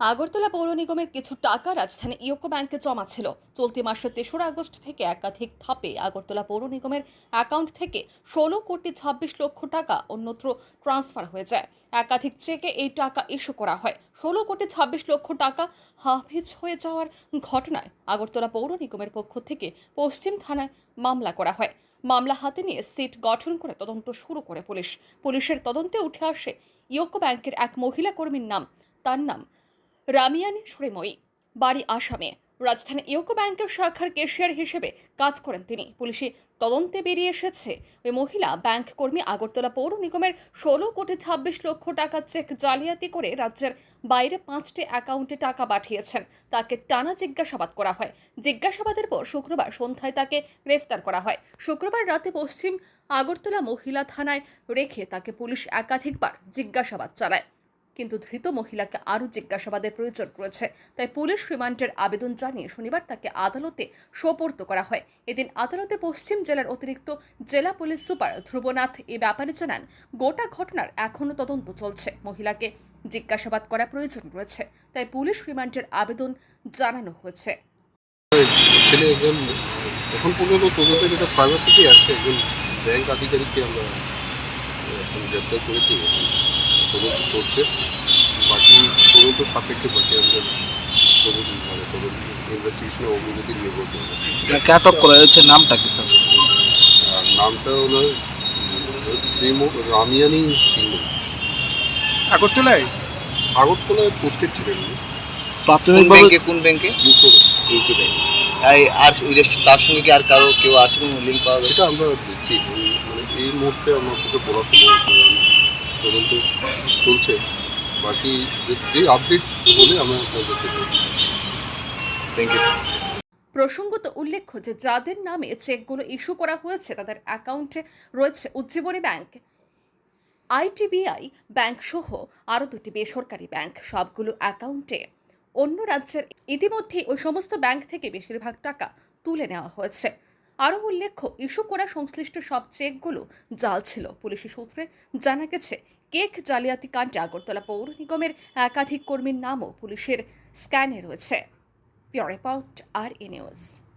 আগরতলা পৌর নিগমের কিছু টাকা রাজধানী ইউকো ব্যাংকে জমা ছিল। চলতি মাসের তেসরা আগস্ট থেকে একাধিক ধাপে আগরতলা পৌর নিগমের অ্যাকাউন্ট থেকে ষোলো কোটি ছাব্বিশ লক্ষ টাকা অন্যত্র ট্রান্সফার হয়ে যায়। একাধিক চেকে এই টাকা ইস্যু করা হয়। ষোলো কোটি ছাব্বিশ লক্ষ টাকা হাফিজ হয়ে যাওয়ার ঘটনায় আগরতলা পৌর নিগমের পক্ষ থেকে পশ্চিম থানায় মামলা করা হয়। মামলা হাতে নিয়ে সিট গঠন করে তদন্ত শুরু করে পুলিশ। পুলিশের তদন্তে উঠে আসে ইউকো ব্যাংকের এক মহিলা কর্মীর নাম। তার নাম রামিয়ানি শ্রীময়ী বাড়ি আসামে। রাজধানী ইউকো ব্যাংকের শাখার ক্যাশিয়ার হিসেবে কাজ করেন তিনি। পুলিশি তদন্তে বেরিয়ে এসেছে ওই মহিলা। ব্যাংক কর্মী আগরতলা পৌর নিগমের ষোলো কোটি ছাব্বিশ লক্ষ টাকা চেক জালিয়াতি করে রাজ্যের বাইরে পাঁচটি অ্যাকাউন্টে টাকা পাঠিয়েছেন। তাকে টানা জিজ্ঞাসাবাদ করা হয়। জিজ্ঞাসাবাদের পর শুক্রবার সন্ধ্যায় তাকে গ্রেফতার করা হয়। শুক্রবার রাতে পশ্চিম আগরতলা মহিলা থানায় রেখে তাকে পুলিশ একাধিকবার জিজ্ঞাসাবাদ চালায়। কিন্তু ধৃত মহিলাকে আরও জিজ্ঞাসাবাদের প্রয়োজন রয়েছে। তাই পুলিশ রিমান্ডের আবেদন জানিয়ে শনিবার তাকে আদালতে সোপর্দ করা হয়। এদিন আদালতে পশ্চিম জেলার অতিরিক্ত জেলা পুলিশ সুপার ধ্রুবনাথ এ ব্যাপারে জানান, গোটা ঘটনার এখনও তদন্ত চলছে। মহিলাকে জিজ্ঞাসাবাদ করা প্রয়োজন রয়েছে। তাই পুলিশ রিমান্ডের আবেদন জানানো হয়েছে। এখন পর্যন্ত যেটা প্রাইভেট আছে, একজন ব্যাংক আধিকারিককে আমরা গ্রেপ্তার করেছি। তদন্ত চলছে। বাকি তদন্ত সাপেক্ষে বাকি আমাদের তদন্ত মানে তদন্ত ইনভেস্টিগেশনে অগ্রগতি নির্ভর করবে যাকে আটক করা হয়েছে নামটা কি স্যার আর নামটা হলো শ্রীমু রামিয়ানি শ্রীমু। আগরতলায়? আগরতলায় পোস্টেড ছিলেন প্রাথমিকভাবে ব্যাংকে কোন ব্যাংকে ইউকো ইউকো ব্যাংক এই- আর ওই যে তার সঙ্গে কি আর কারও কেউ আছে কোনো লিঙ্ক পাওয়া গেছে? এটা আমরা দিচ্ছি মানে এই মুহূর্তে আমার বলা সম্ভব নয়। তদন্ত চলছে। বাকি যে আপডেট বলে আমরা থ্যাংক ইউ প্রসঙ্গত উল্লেখ্য যে যাদের নামে চেকগুলো ইস্যু করা হয়েছে, তাদের অ্যাকাউন্টে রয়েছে উজ্জীবনী ব্যাংক। আইটিবিআই ব্যাংক সহ আরও দুটি বেসরকারি ব্যাংক, সবগুলো অ্যাকাউন্টে। অন্য রাজ্যের ইতিমধ্যেই ওই সমস্ত ব্যাংক থেকে বেশিরভাগ টাকা তুলে নেওয়া হয়েছে। আরও উল্লেখ্য, ইস্যু করা সংশ্লিষ্ট সব চেকগুলো জাল ছিল পুলিশি সূত্রে জানা গেছে, কেক জালিয়াতি কাণ্ডে আগরতলা পৌর নিগমের একাধিক কর্মীর নামও পুলিশের স্ক্যানে রয়েছে পিওর আর এ News.